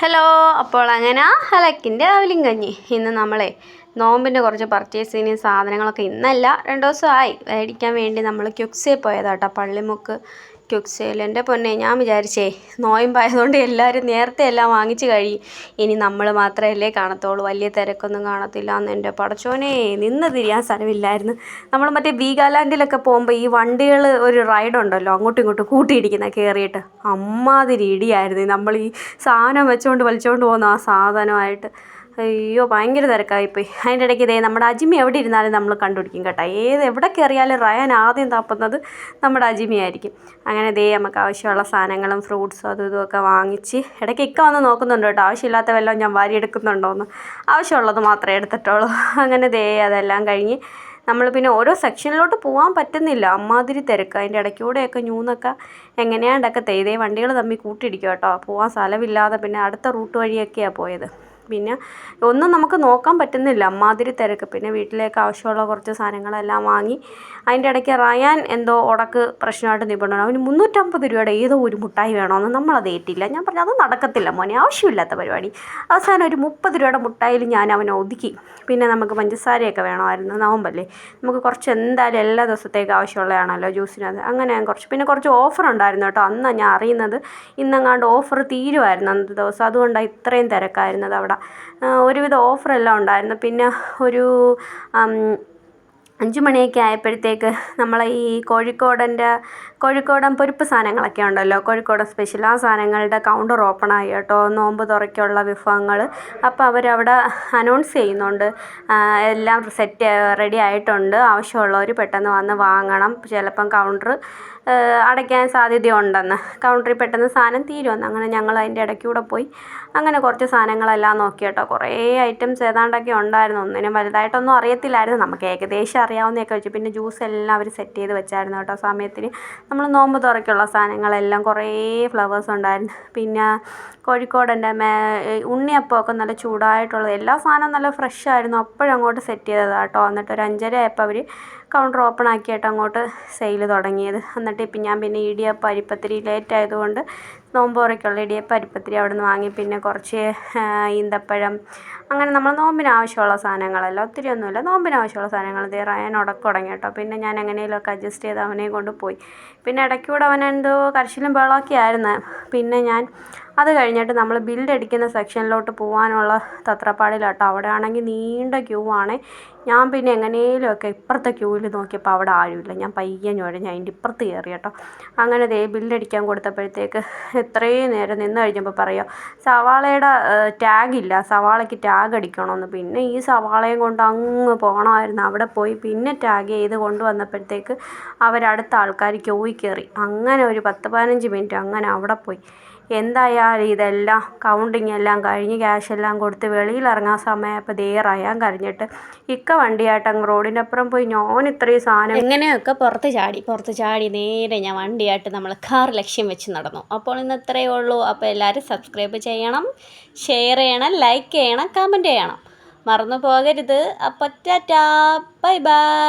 Hello അപ്പോൾ അങ്ങനെ ഹലക്കിന്റെ രാവിലെയും കഞ്ഞി ഇന്ന് നമ്മളെ നോമ്പിന്റെ കുറച്ച് പർച്ചേസിന് സാധനങ്ങളൊക്കെ ഇന്നല്ല രണ്ട് ദിവസമായി മേടിക്കാൻ വേണ്ടി നമ്മൾ ക്യുക്സേ പോയതാട്ടോ പള്ളിമുക്ക് ക്യുക്സേൽ എന്റെ പൊന്നെ ഞാൻ വിചാരിച്ചേ നോയമ്പായതുകൊണ്ട് എല്ലാവരും നേരത്തെ എല്ലാം വാങ്ങിച്ച് കഴിയും ഇനി നമ്മൾ മാത്രമല്ലേ കാണത്തുള്ളൂ. വലിയ തിരക്കൊന്നും കാണത്തില്ല എന്ന് എന്റെ പടച്ചോനെ നിന്ന് തിരിയാൻ സ്ഥലമില്ലായിരുന്നു. നമ്മൾ മറ്റേ വീഗാലാൻഡിലൊക്കെ പോകുമ്പോൾ ഈ വണ്ടികൾ ഒരു റൈഡ് ഉണ്ടല്ലോ അങ്ങോട്ടും ഇങ്ങോട്ടും കൂട്ടിയിടിക്കുന്ന കയറിയിട്ട് അമ്മാതിരി ഇടിയായിരുന്നു. നമ്മൾ ഈ സാധനം വെച്ചുകൊണ്ട് വലിച്ചുകൊണ്ട് പോകുന്ന ആ സാധനമായിട്ട്. അയ്യോ ഭയങ്കര തിരക്കായിപ്പോയി. അതിന്റെ ഇടയ്ക്ക് ഇതേ നമ്മുടെ അജിമി എവിടെ ഇരുന്നാലും നമ്മൾ കണ്ടുപിടിക്കും കേട്ടോ. ഏത് എവിടെ കയറിയാലും റയാൻ ആദ്യം താപ്പുന്നത് നമ്മുടെ അജിമി ആയിരിക്കും. അങ്ങനെ ഇതേ നമുക്ക് ആവശ്യമുള്ള സാധനങ്ങളും ഫ്രൂട്ട്സും അതും ഇതുമൊക്കെ വാങ്ങിച്ച് ഇടയ്ക്ക് ഇക്ക വന്ന് നോക്കുന്നുണ്ട് കേട്ടോ. ആവശ്യമില്ലാത്ത വല്ലതും ഞാൻ വാരി എടുക്കുന്നുണ്ടോയെന്ന് ആവശ്യമുള്ളത് മാത്രമേ എടുത്തിട്ടുള്ളൂ. അങ്ങനെ ദേ അതെല്ലാം കഴിഞ്ഞ് നമ്മൾ പിന്നെ ഓരോ സെക്ഷനിലോട്ട് പോകാൻ പറ്റുന്നില്ല. അമ്മാതിരി തിരക്ക്. അതിന്റെ ഇടയ്ക്കൂടെയൊക്കെ ന്യൂന്നൊക്കെ എങ്ങനെയാണ്ടൊക്കെ തെയ്തേ വണ്ടികൾ തമ്മിൽ കൂട്ടിയിടിക്കും കേട്ടോ. പോകാൻ സ്ഥലമില്ലാതെ പിന്നെ അടുത്ത റൂട്ട് വഴിയൊക്കെയാണ് പോയത്. പിന്നെ ഒന്നും നമുക്ക് നോക്കാൻ പറ്റുന്നില്ല. അമ്മാതിരി തിരക്ക്. പിന്നെ വീട്ടിലേക്ക് ആവശ്യമുള്ള കുറച്ച് സാധനങ്ങളെല്ലാം വാങ്ങി അതിന്റെ ഇടയ്ക്ക് റയാൻ എന്തോ ഉടക്ക് പ്രശ്നമായിട്ട് നിൽപ്പുണ്ടാണ് അവന് മുന്നൂറ്റമ്പത് രൂപയുടെ ഏതോ ഒരു മുട്ടായി വേണമെന്ന് നമ്മളത് ഏറ്റില്ല. ഞാൻ പറഞ്ഞു അത് നടക്കത്തില്ല മോനെ ആവശ്യമില്ലാത്ത പരിപാടി. അവസാനം ഒരു മുപ്പത് രൂപയുടെ മുട്ടായിൽ ഞാൻ അവനെ ഒതുക്കി. പിന്നെ നമുക്ക് പഞ്ചസാരയൊക്കെ വേണമായിരുന്നു നവമ്പല്ലേ നമുക്ക് കുറച്ച് എന്തായാലും എല്ലാ ദിവസത്തേക്ക് ആവശ്യമുള്ളതാണല്ലോ ജ്യൂസിനത്. അങ്ങനെ ഞാൻ കുറച്ച്. പിന്നെ കുറച്ച് ഓഫർ ഉണ്ടായിരുന്നു കേട്ടോ. അന്നാണ് ഞാൻ അറിയുന്നത് ഇന്നങ്ങാണ്ട് ഓഫർ തീരുമായിരുന്നു അന്നത്തെ ദിവസം. അതുകൊണ്ടാണ് ഇത്രയും തിരക്കായിരുന്നത് അവിടെ. ഒരുവിധ ഓഫറെല്ലാം ഉണ്ടായിരുന്നു. പിന്നെ ഒരു അഞ്ച് മണിയൊക്കെ ആയപ്പോഴത്തേക്ക് നമ്മളെ ഈ കോഴിക്കോടന്റെ കോഴിക്കോടൻ പൊരിപ്പ് സാധനങ്ങളൊക്കെ ഉണ്ടല്ലോ കോഴിക്കോടൻ സ്പെഷ്യൽ ആ സാധനങ്ങളുടെ കൗണ്ടർ ഓപ്പൺ ആയി കേട്ടോ. നോമ്പ് തുറയ്ക്കുള്ള വിഭവങ്ങൾ അപ്പോൾ അവരവിടെ അനൗൺസ് ചെയ്യുന്നുണ്ട്. എല്ലാം സെറ്റ് റെഡി ആയിട്ടുണ്ട്. ആവശ്യമുള്ളവർ പെട്ടെന്ന് വന്ന് വാങ്ങണം. ചിലപ്പം കൗണ്ടർ അടയ്ക്കാൻ സാധ്യതയുണ്ടെന്ന്. കൗണ്ടറിൽ പെട്ടെന്ന് സാധനം തീരുമെന്ന് അങ്ങനെ ഞങ്ങൾ അതിന്റെ ഇടയ്ക്കൂടെ പോയി. അങ്ങനെ കുറച്ച് സാധനങ്ങളെല്ലാം നോക്കി കേട്ടോ. കുറേ ഐറ്റംസ് ഏതാണ്ടൊക്കെ ഉണ്ടായിരുന്നു. ഒന്നിനും വലുതായിട്ടൊന്നും അറിയത്തില്ലായിരുന്നു. നമുക്ക് ഏകദേശം അറിയാവുന്നതൊക്കെ വെച്ച്. പിന്നെ ജ്യൂസ് എല്ലാം അവർ സെറ്റ് ചെയ്ത് വെച്ചായിരുന്നു കേട്ടോ. സമയത്തിന് നമ്മൾ നോമ്പ് തുറയ്ക്കുള്ള സാധനങ്ങളെല്ലാം കുറേ ഫ്ലവേഴ്സ് ഉണ്ടായിരുന്നു. പിന്നെ കോഴിക്കോടന്റെ മേ ഉണ്ണിയപ്പമൊക്കെ നല്ല ചൂടായിട്ടുള്ളത് എല്ലാ സാധനവും നല്ല ഫ്രഷ് ആയിരുന്നു. അപ്പോഴങ്ങോട്ട് സെറ്റ് ചെയ്തതാണ് കേട്ടോ. എന്നിട്ട് ഒരു അഞ്ചര ആയപ്പോൾ അവർ കൗണ്ടർ ഓപ്പൺ ആക്കിയിട്ട് അങ്ങോട്ട് സെയിൽ തുടങ്ങിയത്. എന്നിട്ട് ഇപ്പം ഞാൻ പിന്നെ ഇടിയപ്പം അരിപ്പത്തിരി ലേറ്റ് ആയതുകൊണ്ട് നോമ്പ് തുറയ്ക്കുള്ള ഇടിയപ്പം അരിപ്പത്തിരി അവിടെ നിന്ന് വാങ്ങി. പിന്നെ കുറച്ച് ഈന്തപ്പഴം. അങ്ങനെ നമ്മൾ നോമ്പിന് ആവശ്യമുള്ള സാധനങ്ങളെല്ലാം. ഒത്തിരി ഒന്നുമില്ല. നോമ്പിന് ആവശ്യമുള്ള സാധനങ്ങൾ ദേ റയാൻ ഉടക്ക് തുടങ്ങി കേട്ടോ. പിന്നെ ഞാൻ എങ്ങനെയെങ്കിലുമൊക്കെ അഡ്ജസ്റ്റ് ചെയ്ത് അവനെ കൊണ്ട് പോയി. പിന്നെ ഇടയ്ക്കൂടെ അവൻ എന്തോ കരച്ചിലും ബഹളമൊക്കെ ആയിരുന്നു. പിന്നെ ഞാൻ അത് കഴിഞ്ഞിട്ട് നമ്മൾ ബില്ലടിക്കുന്ന സെക്ഷനിലോട്ട് പോകാനുള്ള തത്രപ്പാടിലാട്ടോ അവിടെ ആണെങ്കിൽ നീണ്ട ക്യൂ ആണ്. ഞാൻ പിന്നെ എങ്ങനെയെങ്കിലുമൊക്കെ ഇപ്പുറത്തെ ക്യൂവിൽ നോക്കിയപ്പോൾ അവിടെ ആരുമില്ല. ഞാൻ പയ്യെ ഞാൻ അതിന്റെ ഇപ്പുറത്ത് കയറി കേട്ടോ. അങ്ങനെ ദേ ബില്ലടിക്കാൻ കൊടുത്തപ്പോഴത്തേക്ക് എത്രയും നേരം നിന്ന് കഴിഞ്ഞപ്പോൾ പറയുക സവാളയുടെ ടാഗില്ല സവാളയ്ക്ക് ടാഗ് അടിക്കണമെന്ന് പിന്നെ ഈ സവാളയും കൊണ്ട് അങ്ങ് പോകണമായിരുന്നു അവിടെ പോയി പിന്നെ ടാഗ് ചെയ്ത് കൊണ്ടുവന്നപ്പോഴത്തേക്ക് അവരടുത്ത ആൾക്കാർ ക്യൂവിൽ കയറി അങ്ങനെ ഒരു പത്ത് പതിനഞ്ച് മിനിറ്റ് അങ്ങനെ അവിടെ പോയി. എന്തായാലും ഇതെല്ലാം കൗണ്ടിങ് എല്ലാം കഴിഞ്ഞ് ക്യാഷ് എല്ലാം കൊടുത്ത് വെളിയിലിറങ്ങാൻ സമയമായപ്പോൾ ദേ റയാൻ കരഞ്ഞിട്ട് ഇക്ക വണ്ടിയായിട്ട് അങ്ങ് റോഡിന്റെ അപ്പുറം പോയി ഞാൻ ഇത്രയും സാധനം എങ്ങനെയൊക്കെ പുറത്ത് ചാടി പുറത്ത് ചാടി നേരെ ഞാൻ വണ്ടിയായിട്ട് നമ്മൾ കാർ ലക്ഷ്യം വെച്ച് നടന്നു. അപ്പോൾ ഇന്ന് ഇത്രയേ ഉള്ളൂ. അപ്പോൾ എല്ലാവരും സബ്സ്ക്രൈബ് ചെയ്യണം ഷെയർ ചെയ്യണം ലൈക്ക് ചെയ്യണം കമന്റ് ചെയ്യണം. മറന്നു പോകരുത്. അപ്പോൾ ടാറ്റാ. Bye bye.